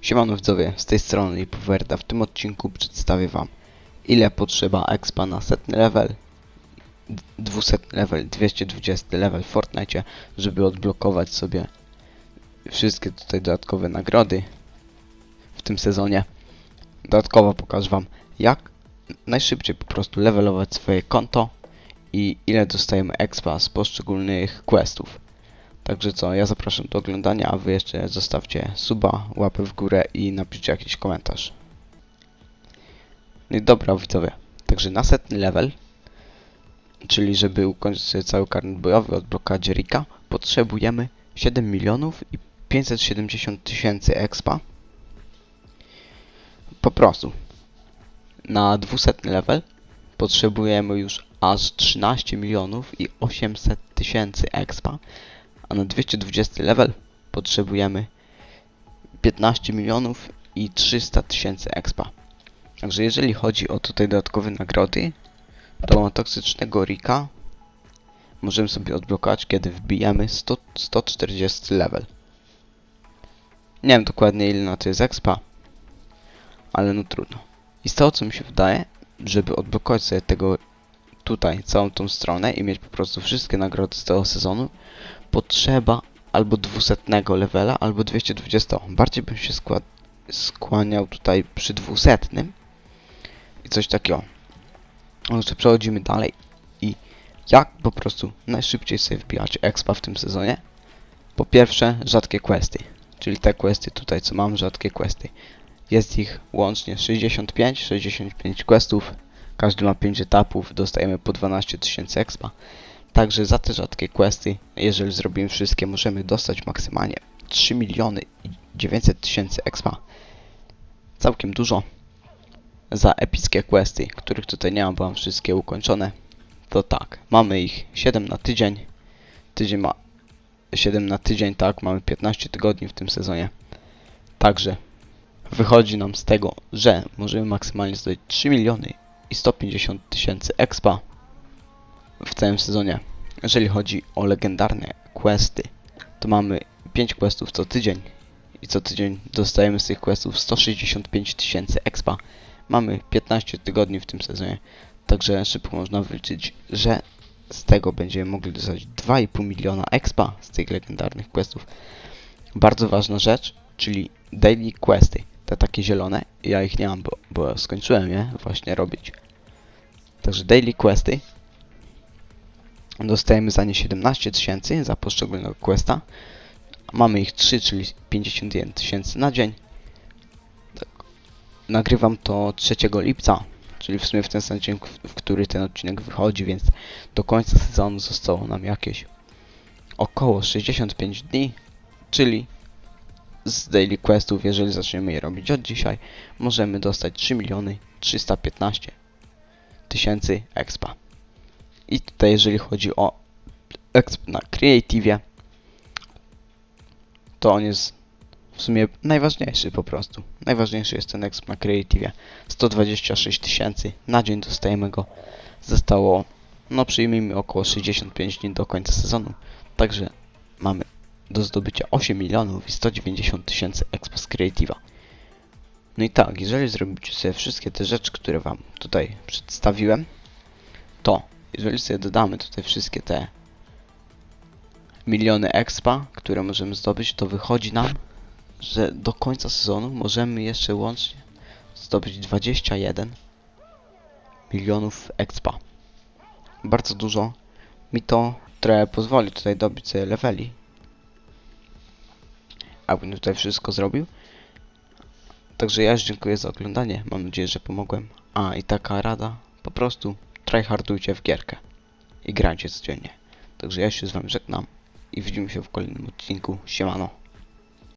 Siemano widzowie, z tej strony Lipowerda. W tym odcinku przedstawię wam ile potrzeba expa na setny level, d- 200 level, 220 level w Fortnite, żeby odblokować sobie wszystkie tutaj dodatkowe nagrody w tym sezonie. Dodatkowo pokażę wam jak najszybciej po prostu levelować swoje konto i ile dostajemy expa z poszczególnych questów. Także co, ja zapraszam do oglądania, a wy jeszcze zostawcie suba, łapę w górę i napiszcie jakiś komentarz. No i dobra widzowie, także na setny level, czyli żeby ukończyć cały karnet bojowy, odblokować Rika, potrzebujemy 7 milionów i 570 tysięcy expa. Po prostu. Na 200 level potrzebujemy już aż 13 milionów i 800 tysięcy expa a na 220 level potrzebujemy 15 milionów i 300 tysięcy expa. Także jeżeli chodzi o tutaj dodatkowe nagrody, to toksycznego Rika możemy sobie odblokować, kiedy wbijamy 100, 140 level. Nie wiem dokładnie ile na to jest expa, ale no trudno. I z tego co mi się wydaje, żeby odblokować sobie tego tutaj, całą tą stronę i mieć po prostu wszystkie nagrody z tego sezonu, potrzeba albo 200 levela, albo 220. Bardziej bym się skła skłaniał tutaj przy 200 i coś takiego. Może przechodzimy dalej i jak po prostu najszybciej sobie wbijać expa w tym sezonie? Po pierwsze, rzadkie questy, czyli te questy tutaj, co mam, rzadkie questy. Jest ich łącznie 65, 65 questów, każdy ma 5 etapów, dostajemy po 12 tysięcy expa. Także za te rzadkie questy, jeżeli zrobimy wszystkie, możemy dostać maksymalnie 3 miliony i 900 tysięcy expa. Całkiem dużo. Za epickie questy, których tutaj nie mam, bo mam wszystkie ukończone, to tak, mamy ich 7 na tydzień. Tydzień ma 7 na tydzień, tak, mamy 15 tygodni w tym sezonie. Także wychodzi nam z tego, że możemy maksymalnie zdobyć 3 miliony i 150 tysięcy expa w całym sezonie. Jeżeli chodzi o legendarne questy, to mamy 5 questów co tydzień i co tydzień dostajemy z tych questów 165 tysięcy expa. Mamy 15 tygodni w tym sezonie, także szybko można wyliczyć, że z tego będziemy mogli dostać 2,5 miliona expa z tych legendarnych questów. Bardzo ważna rzecz, czyli daily questy, te takie zielone, ja ich nie mam, bo, bo skończyłem je właśnie robić. Także daily questy Dostajemy za nie 17 tysięcy za poszczególnego questa. Mamy ich 3, czyli 51 tysięcy na dzień. Tak. Nagrywam to 3 lipca, czyli w sumie w ten sam dzień, w, który ten odcinek wychodzi, więc do końca sezonu zostało nam jakieś około 65 dni, czyli z daily questów, jeżeli zaczniemy je robić od dzisiaj, możemy dostać 3 miliony 315 tysięcy expa. I tutaj jeżeli chodzi o na Creative, to on jest w sumie najważniejszy po prostu. Najważniejszy jest ten exp na Creative. 126 tysięcy na dzień dostajemy go. Zostało, no przyjmijmy około 65 dni do końca sezonu. Także mamy do zdobycia 8 milionów i 190 tysięcy exp z Creative'a. No i tak, jeżeli zrobicie sobie wszystkie te rzeczy, które wam tutaj przedstawiłem, to jeżeli sobie dodamy tutaj wszystkie te miliony expa, które możemy zdobyć, to wychodzi nam, że do końca sezonu możemy jeszcze łącznie zdobyć 21 milionów expa. Bardzo dużo. Mi to trochę pozwoli tutaj dobić sobie leveli. Abym tutaj wszystko zrobił. Także ja już dziękuję za oglądanie. Mam nadzieję, że pomogłem. A i taka rada. Po prostu tryhardujcie w gierkę i grajcie codziennie. Także ja się z wami żegnam i widzimy się w kolejnym odcinku. Siemano.